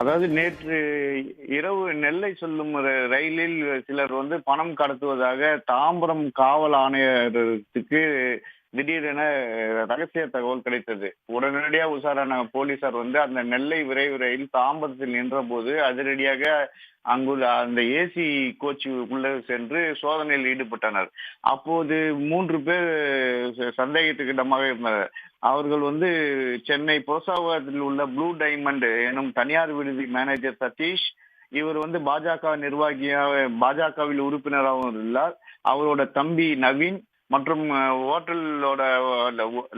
அதாவது நேற்று இரவு நெல்லை செல்லும் ரயிலில் சிலர் வந்து பணம் கடத்துவதாக தாம்பரம் காவல் ஆணையத்துக்கு திடீரென ரகசிய தகவல் கிடைத்தது. உடனடியா விசாரணை போலீசார் வந்து அந்த நெல்லை விரைவு ரயில் தாம்பரத்தில் நின்றபோது அதிரடியாக அங்குள்ள அந்த ஏசி கோச் உள்ள சென்று சோதனையில் ஈடுபட்டனர். அப்போது மூன்று பேர் ச- சந்தேகத்துக்கிடமாக இருந்தனர். அவர்கள் வந்து சென்னை புரசாவத்தில் உள்ள ப்ளூ டைமண்ட் எனும் தனியார் விடுதி மேனேஜர் சதீஷ் இவர் வந்து பாஜக நிர்வாகியாக பாஜகவில் உறுப்பினராகவும் உள்ளார் அவரோட தம்பி நவீன் மற்றும் ஓட்டலோட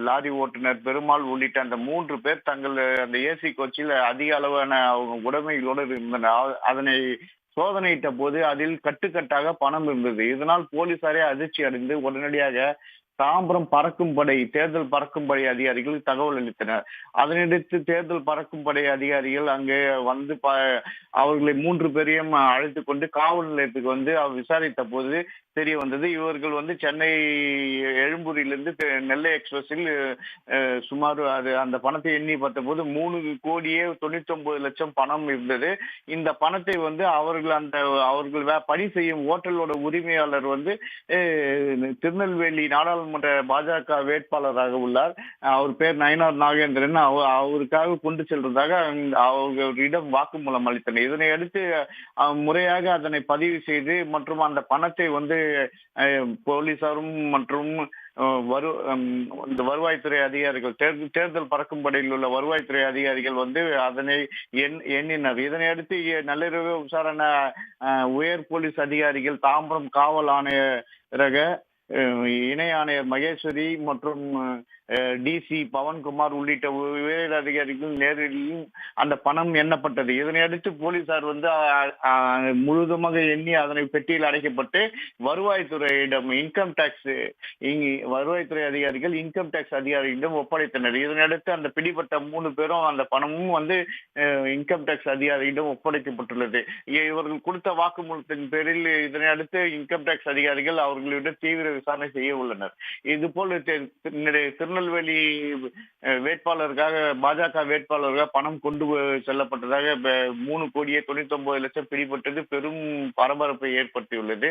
லாரி ஓட்டுநர் பெருமாள் உள்ளிட்ட அந்த மூன்று பேர் தங்கள் அந்த ஏசி கோச்சில் அதிக அளவான அவங்க உடைமைகளோடு இருந்தனர். அதனை சோதனையிட்ட போது அதில் கட்டுக்கட்டாக பணம் இருந்தது. இதனால் போலீசாரே அதிர்ச்சி அடைந்து உடனடியாக தாம்பரம் பறக்கும் படை தேர்தல் பறக்கும் படை அதிகாரிகள் தகவல் அளித்தனர். அதனையடுத்து தேர்தல் பறக்கும் படை அதிகாரிகள் அங்கே வந்து ப அவர்களை மூன்று பேரையும் அழைத்து கொண்டு காவல் நிலையத்துக்கு வந்து அவர் விசாரித்த போது தெரிய வந்தது இவர்கள் வந்து சென்னை எழும்பூரிலிருந்து நெல்லை எக்ஸ்பிரஸில் சுமார் அது அந்த பணத்தை எண்ணி பார்த்தபோது மூணு கோடியே தொண்ணூத்தி ஒன்பது லட்சம் பணம் இருந்தது. இந்த பணத்தை வந்து அவர்கள் அந்த அவர்கள் வே- பணி செய்யும் ஹோட்டலோட உரிமையாளர் வந்து திருநெல்வேலி நாடாளுமன்ற பாஜக வேட்பாளராக உள்ளார். அவர் பேர் நயனார் நாகேந்திரன். அவருக்காக கொண்டு செல்வதாக அவர்களிடம் வாக்குமூலம் அளித்தனர். இதனை அடுத்து முறையாக அதனை பதிவு செய்து மற்றும் அந்த பணத்தை வந்து போலீசாரும் மற்றும் வரு இந்த வருவாய்த்துறை அதிகாரிகள் தேர்தல் தேர்தல் பறக்கும் படையில் உள்ள வருவாய்த்துறை அதிகாரிகள் வந்து அதனை எண்- எண்ணினர். இதனையடுத்து நள்ளிரவு விசாரணை உயர் போலீஸ் அதிகாரிகள் தாம்பரம் காவல் ஆணையரக இணை ஆணையர் மகேஸ்வரி மற்றும் டிசி பவன்குமார் உள்ளிட்ட உயர் அதிகாரிகள் நேரடியும் அந்த பணம் எண்ணப்பட்டது. இதனை அடுத்து போலீசார் வந்து முழுதுமாக எண்ணி அதனை பெட்டியில் அடைக்கப்பட்டு வருவாய்த்துறையிடம் இன்கம் டாக்ஸ் இங்கு வருவாய்த்துறை அதிகாரிகள் இன்கம் டாக்ஸ் அதிகாரியிடம் ஒப்படைத்தனர். இதனையடுத்து அந்த பிடிபட்ட மூணு பேரும் அந்த பணமும் வந்து இன்கம் டாக்ஸ் அதிகாரியிடம் ஒப்படைக்கப்பட்டுள்ளது. இவர்கள் கொடுத்த வாக்குமூலத்தின் பேரில் இதனை அடுத்து இன்கம் டாக்ஸ் அதிகாரிகள் அவர்களிடம் தீவிர விசாரணை செய்ய உள்ளனர். இது போல திருநெல்வேலி திருநெல்வேலி வேட்பாளருக்காக பாஜக வேட்பாளருக்காக பணம் கொண்டு செல்லப்பட்டதாக மூணு கோடியே தொண்ணூத்தி ஒன்பது லட்சம் பிடிபட்டது. பெரும் பரபரப்பை ஏற்படுத்தியுள்ளது.